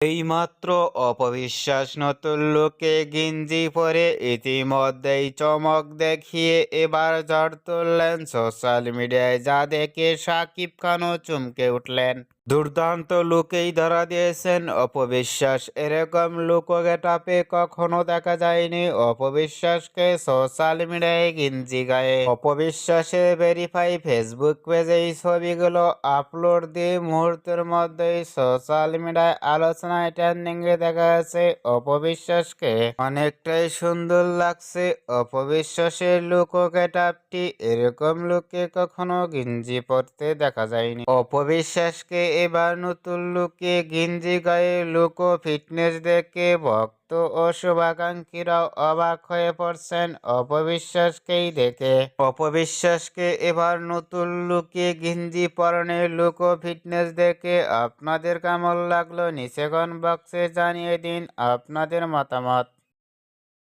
এইমাত্র অপবিশ্বাস নতুন লোকে গিঞ্জি পরে ইতিমধ্যেই চমক দেখিয়ে এবার ঝড় তুললেন সোশ্যাল মিডিয়ায় যা দেখে সাকিব খানও চমকে উঠলেন। দুর্দান্ত লোকেই ধরা দিয়েছেন অপবিশ্বাস। এরকম লুকো গেটাপে কখনো দেখা যায়নি অপবিশ্বাসকে সোশ্যাল মিডিয়ায় গেঞ্জি গায়ে। অপবিশ্বাসের ভেরিফাই ফেসবুক পেজে এই ছবিগুলো আপলোড দিয়ে মুহূর্তের মধ্যেই সোশ্যাল মিডিয়ায় আলোচনায় ট্রেন্ডিং এ দেখা যাচ্ছে অপবিশ্বাসকে। অনেকটাই সুন্দর লাগছে অপবিশ্বাসের লুক ও এরকম লুকে কখনো গেঞ্জি পরতে দেখা যায়নি। অপবিশ্বাসকে এবার নতুন লুকে গেঞ্জি গায়ে লুক ফিটনেস দেখে ভক্ত ও শুভাকাঙ্ক্ষীরাও অবাক হয়ে পড়ছেন অপবিশ্বাসকেই দেখে। অপবিশ্বাসকে এবার নতুন লুকে গেঞ্জি পরনের লুক ফিটনেস দেখে আপনাদের কেমন লাগল নিচে কমেন্ট বক্সে জানিয়ে দিন আপনাদের মতামত।